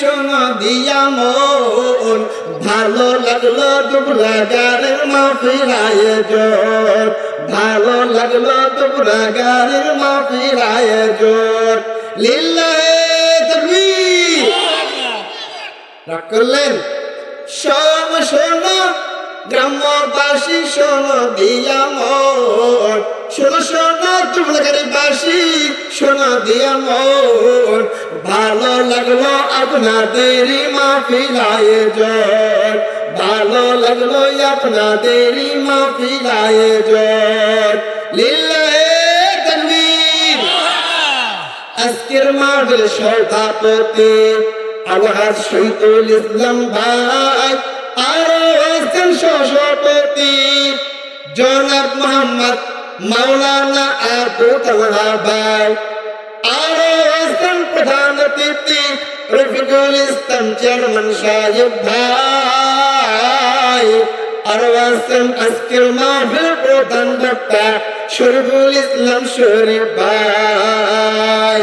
শোনো দিয়া মন। ভালো লাগল দুবরা গানের মাফিরায় জোর। ভালো লাগল দুবরা গানের মাফিরায় জোর। লীলায় রাগ করলেন? সব শোনো। গ্রামবাসী, শোনো দিয়া মন। শোনো শোনো তুমলাকারী বাসী, শোনো ভালো লাগল আপনাদেরই মাহফিলায় জোর ভালো লাগল আপনাদেরই মাহফিলায় জোর লিল্লাহে তাকবীর আজকের মাহফিল সভাপতি আলহাজ শহীদুল ইসলাম ভাই। আছেন সভাপতি জনাব মোহাম্মদ, মাওলানা তালহা ভাই আর আছেন প্রধান অতিথি, রফিকুল ইসলাম চেয়ারম্যান সাহেব ভাই, আর আছেন আজকের মাহফিল প্রধান বক্তা শরীফুল ইসলাম শরীফ ভাই।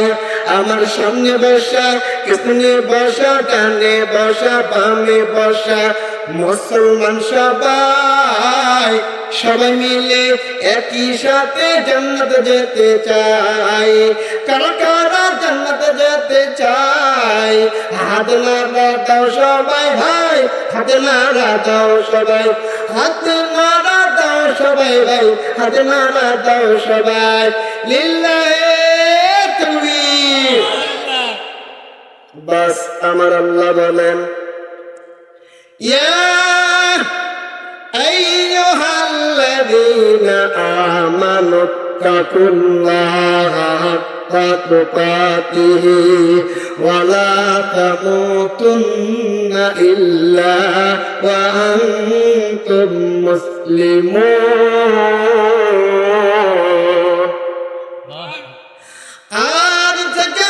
আমার সামনে বসা পিছনে বসা, ডানে বসা, বামে বসা মুসলমান সবাই সবাই মিলে একই সাথে জান্নাত যেতে চাই। কারা কারা যেতে চাই? হাত নাড়া দাও সবাই, ভাই। হাত নাড়া দাও সবাই হাত নাড়া দাও সবাই, ভাই। হাত নাড়া দাও সবাই। লিল্লাহে তাকবীর বাস, আমার আল্লাহ বলেন ইয়া أيها الذين آمنوا اتقوا الله حق تقاته ولا تموتن إلا وأنتم مسلمون আজ থেকে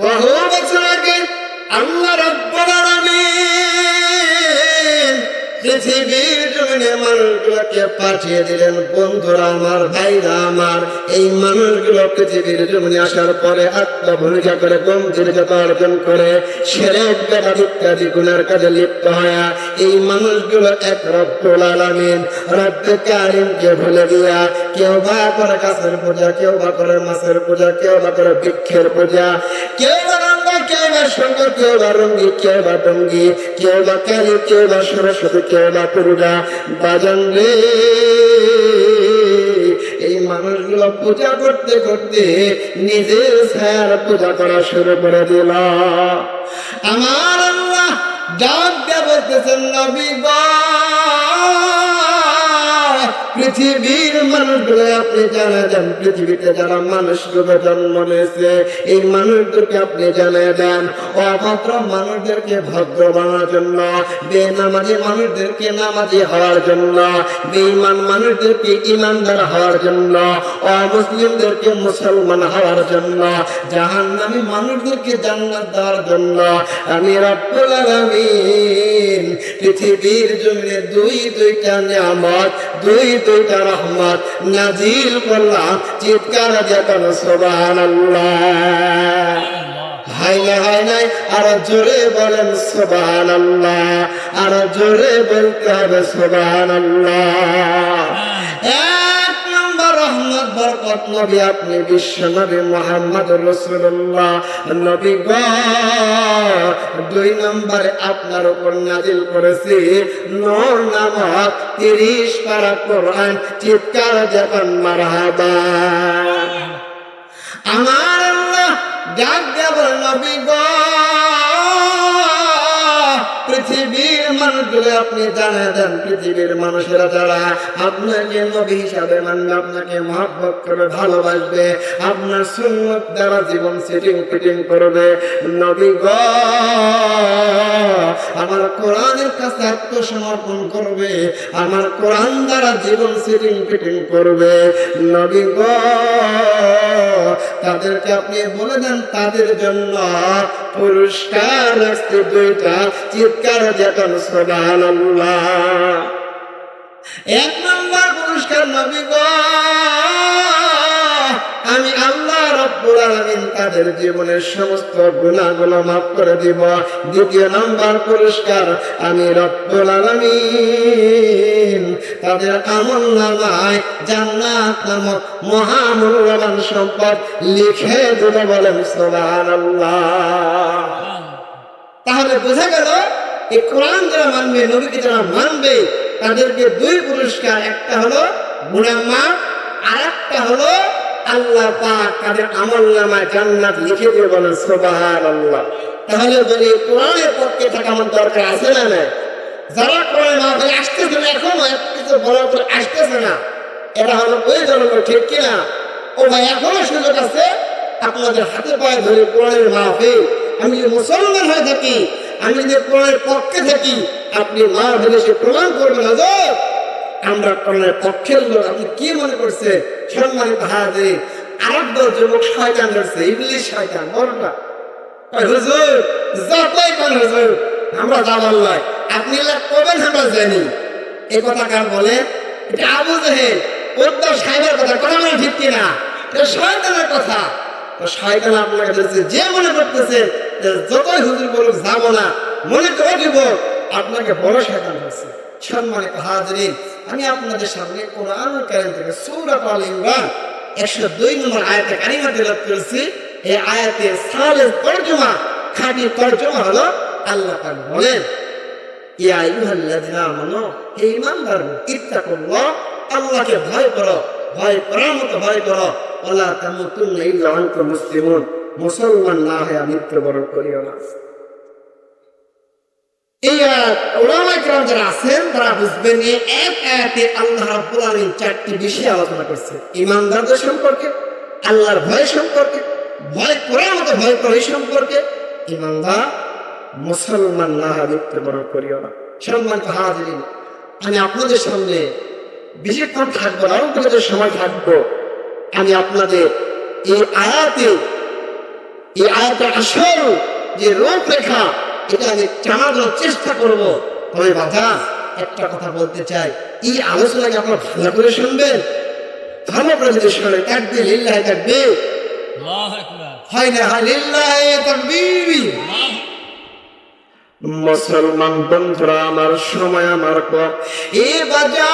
বহু বছর আগে আল্লাহ রব্বুল আলামিন পৃথিবীর মানুষগুলোকে পাঠিয়ে বন্ধুরা আমার, ভাইরা আমার, এই মানুষগুলো পৃথিবীর জমিনে আসার পরে আত্মভূমিকা করে গম্ভীরতা অর্জন কাজে লিপ্ত হয়ে এই মানুষগুলো এক রব্বুল আলামিন, রব্বে ভুলে দিয়া কেউ বা করে গাছের পূজা, কেউ বা করে মাছের পূজা, কেউ বা করে বৃক্ষের পূজা, কেউ কেউ বা সঙ্গ কেউ বা রঙ্গি কেউ বা বা বা বা এই মানুষগুলো পূজা করতে করতে নিজের ছায়ার পূজা করা শুরু করে দিল। আমার আল্লাহ ডাক বলতেছেন নবী গো, পৃথিবীর মানুষগুলো আপনি জানা যান পৃথিবীতে যারা মানুষগুলো জন্ম নিয়েছে, এই মানুষদেরকে আপনি জানা দেন। অভদ্র মানুষদেরকে ভদ্র বানার জন্য, বেনামাজি মানুষদেরকে নামাজি হওয়ার জন্য, বেঈমান মানুষদেরকে ইমানদার হওয়ার জন্য, অমুসলিমদেরকে মুসলমান হওয়ার জন্য, জাহান্নামী মানুষদেরকে জান্নাত দেওয়ার জন্য। আমি রব্বুল আলামিন, পৃথিবীর জমিনে দুই দুইটা নিয়ামত, দুই দুইটা রহমত নাজিল করলাম চিৎকার যখন সুবহানাল্লাহ। হাই না হাই নাই আর জোরে বলেন আল্লাহ আর জোরে বলতে হবে সোবান রহমত বরকত নবী আপনি বিশ্ব নবী মোহাম্মদ রসুল্লাহ নবী গ, দুই নম্বরে আপনার উপর নাজিল করেছি। নূর নামক তিরিশ পারা কোরআন চিৎকার যখন মারহাবা। আমার ডাক দেব নবী গো। পৃথিবীর আপনি জানা দেন পৃথিবীর মানুষেরা যারা আপনাকে নবী হিসাবে মানবে, আপনাকে মহাব্বত করে ভালোবাসবে, আপনার সুন্নত দ্বারা জীবন সেটিং ফিটিং করবে। নবী গ, আমার কোরআনের কাছে আত্মসমর্পণ করবে, আমার কোরআন দ্বারা জীবন সেটিং ফিটিং করবে। নবী গ, তাদেরকে আপনি বলে দেন, তাদের জন্য পুরস্কার আসতে দুইটা, চিৎকার যেতন সুবহানাল্লাহ এক নম্বর পুরস্কার নবী আমি আল্লাহ রব্বুল আলামিন তাদের জীবনের সমস্ত গুনাহগুলো মাফ করে দিব। দ্বিতীয় নাম্বার পুরস্কার আমি রব্বুল আলামিন তাদের আমল নামায় জান্নাত নামক মহামূল্যবান সম্পদ লিখে দেব বলেন সুবহানাল্লাহ। তাহলে বোঝা গেল এই কোরআন যারা মানবে, নবীকে যারা মানবে, তাদেরকে দুই পুরস্কার, একটা হলো গুণার মাপ আর একটা হলো আল্লাহ পাক তাদের আমল নামায় জান্নাত লিখে দিয়ে বলেন সুবাহান আল্লাহ তাহলে বলি কোরআনের পক্ষে থাকা আমার দরকার আছে না না যারা কোরআন মাহফিল আসতেছে না এখনও কিছু বলার পর আসতেছে না। এরা হলো ওই জনগণ ঠিক কিনা? ও ভাই, এখনও সুযোগ আছে? আপনাদের হাতে পায়ে ধরে কোরআনের মাহফিল। আমি যদি মুসলমান হয়ে থাকি আমি যে কোরআনের পক্ষে থাকি, আপনি মা ভেবে সে প্রমাণ করবেন যে আমরা কোরআনের পক্ষের লোক, আপনি কি মনে করছে? সম্মানিত হাজে আরেক দল যুবক শয়তান ধরছে, ইবলিশ শয়তান বড়টা হুজুর হুজুর? আমরা আপনি এই কথা কার বলে? সাহেবের কথা শয়তানের কথা। যে- মনে করতেছে যতই হুজুর বলুক যাব না মনে করে দিব, আপনাকে বড় শয়তান হচ্ছে সম্মানিত হাজরিন, আমি আপনাদের সামনে কোরআন কারিম থেকে সূরাত আল ইমরান 102 নম্বর আয়াতে কারিমা তেলাওয়াত করেছি। এই আয়াতের সালের তরজমা খাঁটি তরজমা হলো আল্লাহ পাক বলেন, ইয়া আইয়ুহাল্লাযিনা আমানু, হে ঈমানদার, ইত্তাকুল্লাহ, আল্লাহকে ভয় করো, ভয় করার মতো ভয় করো, ওয়ালা তামুতুন্না ইল্লা আনতুম মুসলিমুন। মুসলমান না। হয়ে মৃত্যুবরণ করিও না তারা আল্লাহ চারটি আলোচনা করছে সম্পর্কে, আল্লাহর ভয় সম্পর্কে, ভয় ভয় করে সম্পর্কে। মুসলমান না মৃত্যুবরণ করিও না। আমি আপনাদের সামনে বিশেষ থাকব না সময় থাকব। আমি আপনাদের এই আয়াতে এই আয়াতের আসল যে রূপরেখা এটা আমি জানানোর চেষ্টা করব। তবে বাধা একটা কথা বলতে চাই। এই আলোচনাকে আপনারা ভালো করে শুনবেন? ভালো করে যদি শুনে থাকবে লিল্লাহ আকবার। হয় না হয় লিল্লাহ তাকবীর। মুসলমান বন্ধুরা আমার সময় আমার কম এ বাজান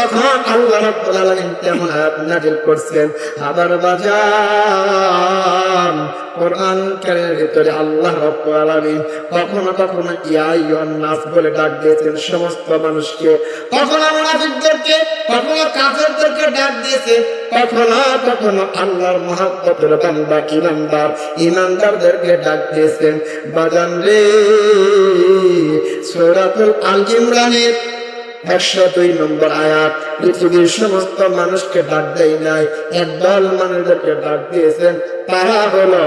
তখন আল্লাহ রাব্বুল আলামিন তেমন আয়াত নাজিল করছেন বাজান, কোরআন ভিতরে আল্লাহ রাব্বুল আলামিন কখনো কখনো ইয়া নাস বলে ডাক দিয়েছেন সমস্ত মানুষকে। কখনো মুনাফিকদেরকে, কখনো কাফেরদেরকে ডাক দিয়েছে, কখনো কখনো আল্লাহর মহাব্বতের বান্দা, ইমানদার, ইমানদারদেরকে ডাক দিয়েছেন। বাজান রে, সূরাতুল আল ইমরানের একশো দুই নম্বর আয়াত, পৃথিবীর সমস্ত মানুষকে ডাক দেয় নাই। একদল মানুষদেরকে ডাক দিয়েছেন, তারা হলো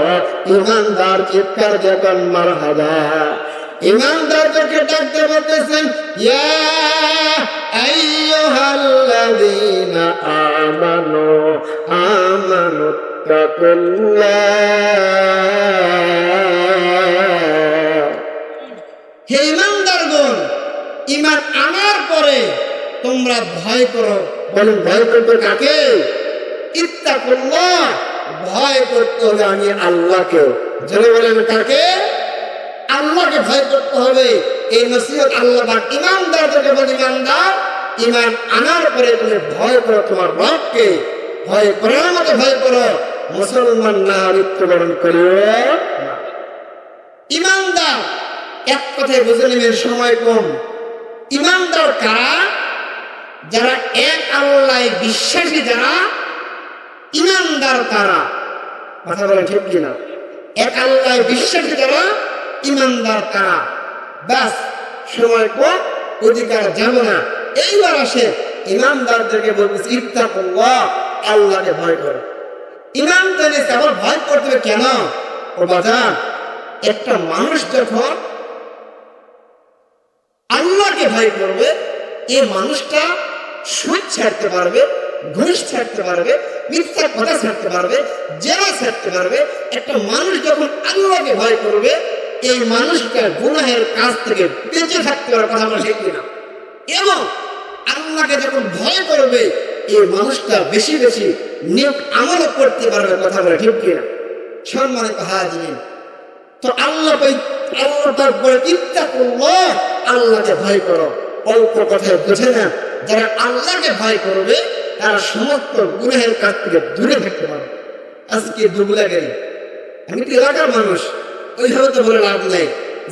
ইমানদার, চিৎকার যখন মার হাবা ইমানদারদেরকে ডাকতে বলতেছেন, ইয়া আইয়ুহাল্লাযীনা আমানু আমানু হে ইমানদারগণ ইমান আনার পরে তোমরা ভয় করো বলেন ভয় করতে কাকে? ইত্তা করল ভয় করতে হবে আমি আল্লাহকে যারা বলেন কাকে? আল্লাহকে ভয় করতে হবে। এই নসিহত আল্লাহ বা ইমানদারদেরকে বলে ইমানদার ইমান আনার পরে তুমি ভয় করো তোমার রবকে ভয় করার মতো ভয় করো। মুসলমান না মৃত্যুবরণ করিও ইমানদার এক কথায় বুঝে নেবেন সময় কম। ইমানদার কারা যারা এক আল্লাহ বিশ্বাসী, যারা ইমানদার কারা কথা বলে ঠিক কিনা? এক আল্লাহ বিশ্বাসী, যারা ইমানদার কারা ব্যাস, সময় কম অধিকার যাব না। এইবার আসে ইমানদারদেরকে বলতেছে ইত্তাকুল্লাহ আল্লাহকে ভয় করো। ইমানদার আবার ভয় করতে হবে কেন? ও বাজার, একটা মানুষ যখন আল্লাহকে ভয় করবে, এই মানুষটা সুদ ছাড়তে পারবে, ঘুষ ছাড়তে পারবে, মিথ্যা কথা ছাড়তে পারবে জেলা ছাড়তে পারবে। একটা মানুষ যখন আল্লাহকে ভয় করবে, এই মানুষটা গুনাহের কাজ থেকে বেঁচে থাকতে পারে কথা আমরা ঠিক কিনা? এবং আল্লাহকে যখন ভয় করবে, এই মানুষটা বেশি বেশি নিয়োগ আমলও করতে পারবে কথা বলে ঠিক কিনা? সম্মানিত হাজির তো আল্লাহ আল্লাহ তারপরে চিন্তা করল আল্লাহকে ভয় করো। অল্প কথায় বোঝে না, যারা আল্লাহকে ভয় করবে, তারা সমস্ত গুণের কাছ থেকে দূরে থাকতে পারবে। আজকে দুগুলা গেল। আমি তো এলাকার মানুষ, ওইভাবে তো বলে লাভ নাই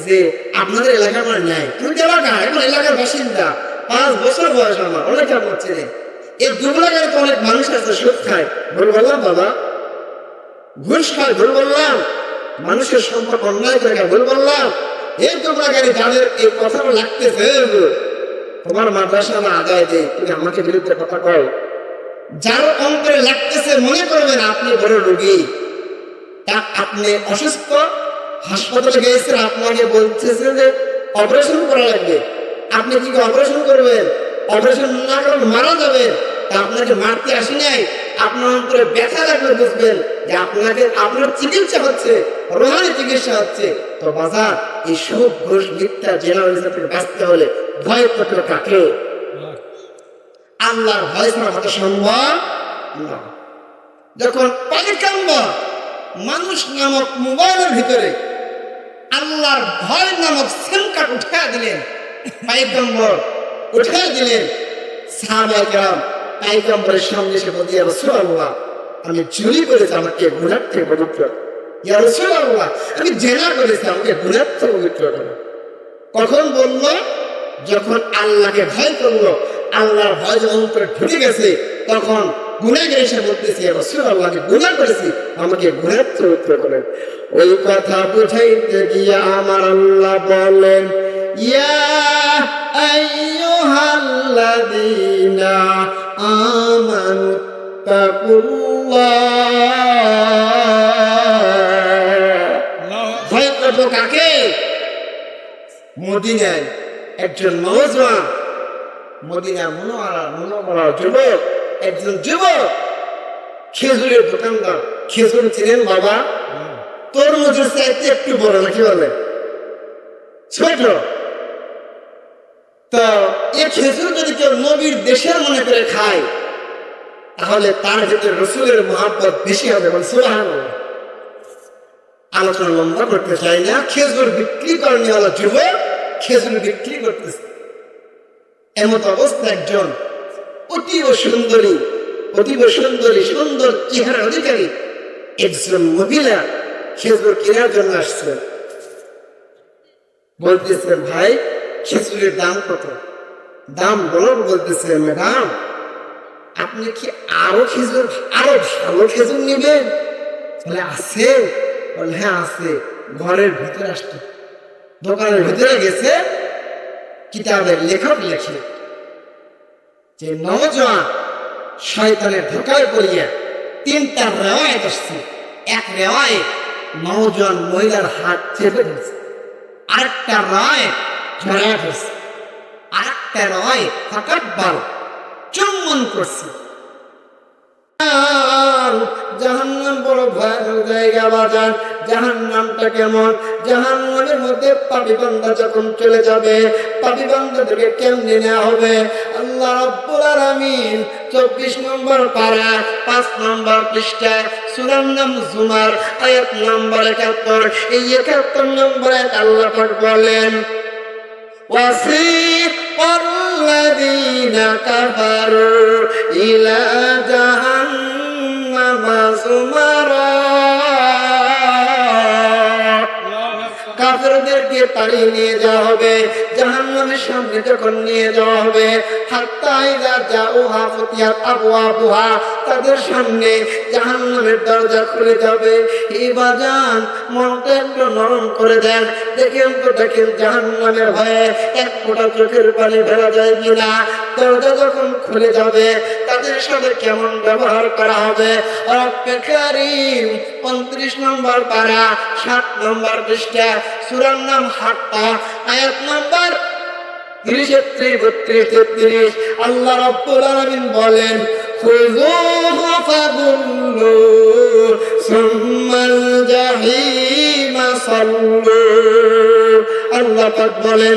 যে আপনাদের এলাকার মানুষ নাই। তুমি এলাকা এখন এলাকার বাসিন্দা, পাঁচ বছর বয়স আমার, অনেক আপনার ছেলে এই দুগুলা গাড়ি তো অনেক মানুষ আছে সুদ খায়। বলে বললাম বাবা, ঘুষ খায় ভুল বললাম মানুষের সম্পর্ক অন্যায় করে ভুল বললাম। এই তোমরা গাড়ি যাদের এই কথাটা লাগতেছে। তোমার মাদ্রাসা আমার আদায় দেয় তুমি আমাকে বিরুদ্ধে কথা কও। যার অন্তরে লাগতেছে মনে করবেন আপনি বড় রোগী। তা আপনি অসুস্থ, হাসপাতালে গিয়েছেন আপনাকে বলতেছে যে অপারেশন করা লাগবে। আপনি কি অপারেশন করবেন? অপারেশন না করলে মারা যাবেন। তা আপনাকে মারতে আসি নাই। আপনার অন্তরে ব্যথা লাগলে বুঝবেন। যে আপনাকে আপনার চিকিৎসা হচ্ছে রোহানি চিকিৎসা হচ্ছে। তো বাজার, এই সব ঘোষ মিথ্যা জেনারেশন থেকে বাঁচতে হলে ভয় করতে কাকে? আল্লাহর ভয় ছাড়া হতে সম্ভব না। যখন পানিকাম্বা মানুষ নামক মোবাইলের ভিতরে আল্লাহর ভয় নামক সিম কার্ড উঠে দিলেন পাইকাম্বর উঠে দিলেন সাহাবাহাম পাইকাম্বরের সামনে এসে বলতে রসুল্লাহ আমি চুরি করেছি, আমাকে গুণার থেকে পবিত্র ইয়া আমি জেনা করেছি, আমাকে গুণার থেকে পবিত্র করো কখন বলল? যখন আল্লাহকে ভয় করল, আল্লাহর ভয় যখন অন্তরে ঢুকে গেছে, তখন গুণাগার এসে বলতেছি রসুল আল্লাহকে গুণা করেছি, আমাকে গুণার চরিত্র করেন ওই কথা বুঝাইতে গিয়ে আমার আল্লাহ বলেন, ইয়া আইয়ুহাল্লাযীনা আমানু তাকুল্লাহ ভয় করব কাকে? মদিনায় একজন নওজওয়ান মদিনা মনোয়ারা, মনোমারা যুবক, একজন যুবক, খেজুরের দোকানদার। খেজুর ছিলেন বাবা। তরমুজের চাইতে একটু বড়, নাকি বলে? ছোট। তো খেজুর যদি কেউ নবীর দেশের মনে করে খায়, তাহলে তার ভিতরে রসুলের মহাব্বত বেশি হবে মানে সুবাহান আলোচনা লম্বা করতে চাই না, খেজুর বিক্রি করেনি হলো যুবক, খেজুর বিক্রি করতেছে। এমত অবস্থা একজন অতীব সুন্দরী অতীব সুন্দরী, সুন্দর চেহারার অধিকারী, একজন মহিলা খেজুর কেনার জন্য আসছেন বলতেছেন ভাই, খেজুরের দাম কত? দাম বলো বলতেছে, ম্যাডাম, আপনি কি আরও খেজুর, আরও ভালো খেজুর নেবেন? বলে, আছে। বলে হ্যাঁ আছে। ঘরের ভিতরে আসতে, দোকানের ভিতরে গেছে, কিতাবের লেখক লেখে, যে নওজোয়ান শয়তানের ধোকায় পড়িয়া তিনটা রেওয়ায়ত আসছে। এক রেওয়ায় নওজোয়ান মহিলার হাত চেপে ধরছে, আরেকটা রায় ঝরা ধরছে। তা নয় ফাঁকাত বার। চুম্বন করছে। জাহান্নাম বড় ভয়ানক জায়গা বাজার জাহান্নামটা কেমন? জাহান্নামের মধ্যে পাপি যখন চলে যাবে পাপি বান্দাটাকে কেমনে নেওয়া হবে? আল্লাহ রব্বুল আলামিন চব্বিশ নম্বর পাড়া পাঁচ নম্বর পৃষ্ঠা সুরার নাম জুমার, আয়াত নম্বর একাত্তর। এই একাত্তর নম্বরে আল্লাহ পাক বলেন ওয়াসিক الذين كفروا إلى جهنم زمرا কাফেরদেরকে তাড়িয়ে নিয়ে যাওয়া হবে জাহান্নামের সামনে যখন নিয়ে যাওয়া হবে তাদের সামনে জাহান্নামের দরজা খুলে যাবে। এই মনটা একটু নরম করে দেন। দেখেন তো, দেখেন জাহান্নামের ভয়ে এক ফোঁটা চোখের পানি ভেলা যায় কিনা। দরজা যখন খুলে যাবে, তাদের সাথে কেমন ব্যবহার করা হবে? পঁয়ত্রিশ নম্বর পারা ষাট নম্বর পৃষ্ঠা, সুরার নাম হাট্টা আয়াত নাম্বার তিরিশ একত্রিশ বত্রিশ তেত্রিশ আল্লাহ রব্বুল আলমিন বলেন আল্লাহ বলেন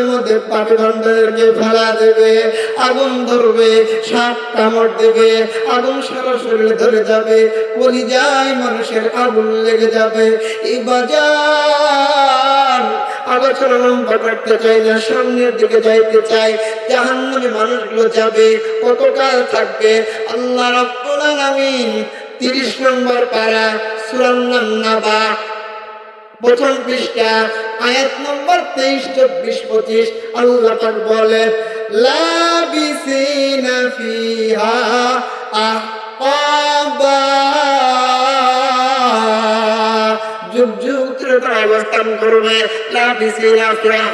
রে জাহান্নামের মধ্যে পাপিগন্ধদেরকে ফেলা দেবে, আগুন ধরবে সাপ কামড় দেবে আগুন সারা শরীরে ধরে যাবে কলিজায় মানুষের আগুন লেগে যাবে। এই বাজার আলোচনা লম্বা করতে চাই না, সামনের দিকে যাইতে চাই, জাহান্নামে মানুষগুলো যাবে, কতকাল থাকবে? আল্লাহ রব্বুল আলামিন নম্বর নাবা প্রথম পৃষ্ঠা আয়াত নম্বর তেইশ, চব্বিশ, পঁচিশ, আল্লাহ বলে, লাবিসিনা ফিহা আহকাবা। যুগ যুগ ধরে অবস্থান করবে লাবিসিনা ফিহা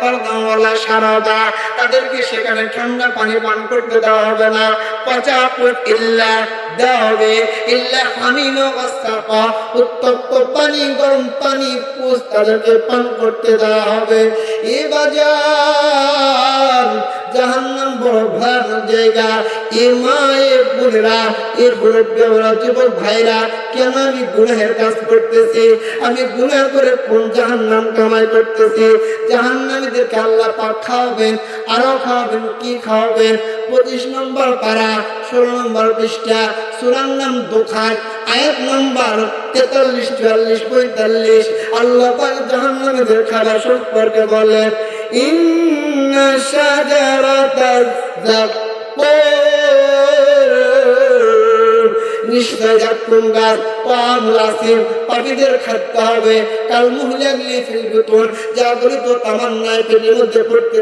ওয়ালা শারাবা তাদেরকে সেখানে ঠান্ডা পানি পান করতে দেওয়া হবে না। পচা পুত ইল্লা দেওয়া হবে। ইল্লা হামিম ওয়াসাফা উত্তপ্ত পানি, গরম পানি পুষ তাদেরকে পান করতে দেওয়া হবে। এ বাজার জাহান্নাম বড় ভয়ানক জায়গা। এ মা এ বোনেরা, এ মুরব্বীরা যুবক ভাইরা, কেন আমি গুনাহের কাজ করতেছি? আমি গুনাহ করে কোন জাহান্নাম কামাই করতেছি? জাহান্নামীদেরকে আল্লাহ পাক খাওয়াবেন, আরও খাওয়াবেন, কি খাওয়াবেন? পঁচিশ নম্বর পারা, ষোলো নম্বর পৃষ্ঠা সুরার নাম দোখান আয়াত নম্বর তেতাল্লিশ, চুয়াল্লিশ, পঁয়তাল্লিশ। আল্লাহ পাক জাহান্নামীদের খাবার সম্পর্কে বলেন, ইন্না জাক্কুম নিশ্চয় পামুল আসিম পাখিদের হবে। কাল মুহলাগলি ফিল বুতুন যাগুলি তো তামান্নায় পেটের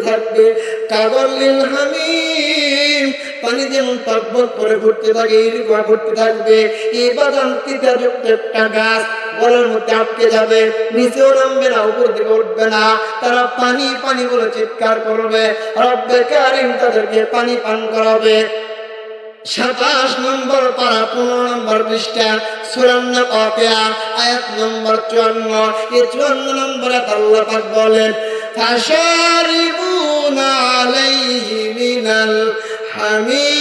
থাকবে। কাগলিল হামিম, পানি যেমন টকবক করে ঘুরতে থাকে ঘুরতে থাকবে। এই বাদাম একটা গাছ গলার মধ্যে আটকে যাবে। নিচেও নামবে না, উপর দিকে উঠবে না। তারা পানি পানি বলে চিৎকার করবে। রব্বে কারিম তাদেরকে পানি পান করাবে। সাতাশ নম্বর পারা, পনেরো নম্বর পৃষ্ঠা চুরান্ন অপেয়া আয়াত নম্বর চুয়ান্ন, এই চুয়ান্ন নম্বরে আল্লাহ পাক বলেন ফাশারিবুনা আলাইহি মিনাল হামিম।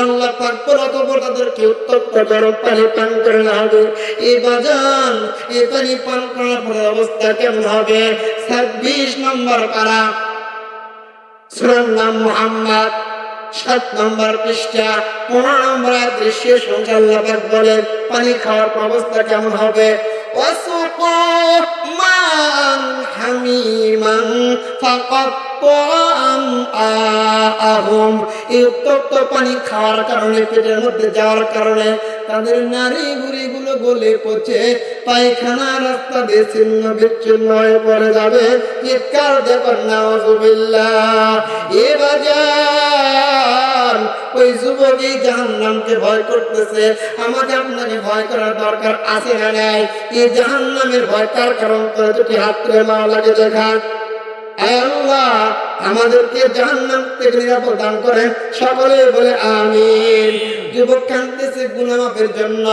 আল্লাহ পাক পরত তাদেরকে উত্তপ্ত গরম পানি পান করে হবে। এই বাজান, এই পানি পান করার পরে অবস্থা কেমন হবে? ছাব্বিশ নম্বর পারা সুরার নাম মোহাম্মদ। সাত নম্বর পৃষ্ঠা। পনেরো নম্বর দৃশ্যে সংখ্যা লাভার পানি খাওয়ার কেমন হবে? উত্তপ্ত পানি খাওয়ার কারণে, পেটের মধ্যে যাওয়ার কারণে তাদের নারী গুড়ি গলে পচে, পায়খানা রাস্তা দিয়ে ছিন্ন বিচ্ছিন্ন হয়ে পড়ে যাবে। চিৎকার দেখুন নাউজুবিল্লাহ এ বাজার ওই যুবক এই জাহান্নামকে ভয় করতেছে। আমাকে আপনাকে ভয় করার দরকার আছে না নাই? এই জাহান্নামের ভয় কার কারণ? করে যদি হাত তুলে মা লাগে আয় আল্লাহ, আমাদেরকে জাহান্নাম থেকে নিরাপদ দান করেন। সকলে বলে আমিন। যুবক জন্য।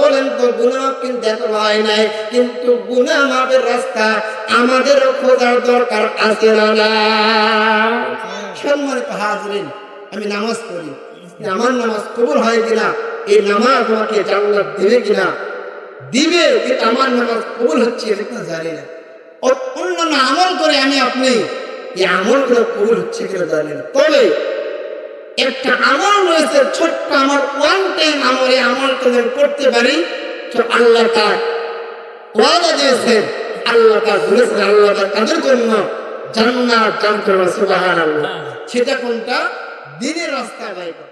বলেন তো কিন্তু এখন হয় নাই, কিন্তু রাস্তা আমাদেরও খোঁজার দরকার আছে না সম্মানিত হাজরিন, আমি নামাজ পড়ি। আমার নামাজ কবুল হয় কিনা? এই নামাজ আমাকে জান্নাত দেবে কিনা? দিবে আমার নামাজ কবুল হচ্ছে এটা জানি না। অন্যান্য আমল করে আমি আপনি এই আমলগুলো কবুল হচ্ছে কিনা জানি না। তবে একটা আমল রয়েছে ছোট্ট আমার ওয়ান টাইম আমল এই আমলটা যদি করতে পারি। তো আল্লাহ তার ওয়াদা দিয়েছেন আল্লাহ তার বলেছেন আল্লাহ তার তাদের জন্য? জান্নাত দান করবে সুবহানাল্লাহ। সেটা কোনটা? দিনের রাস্তায় বাইক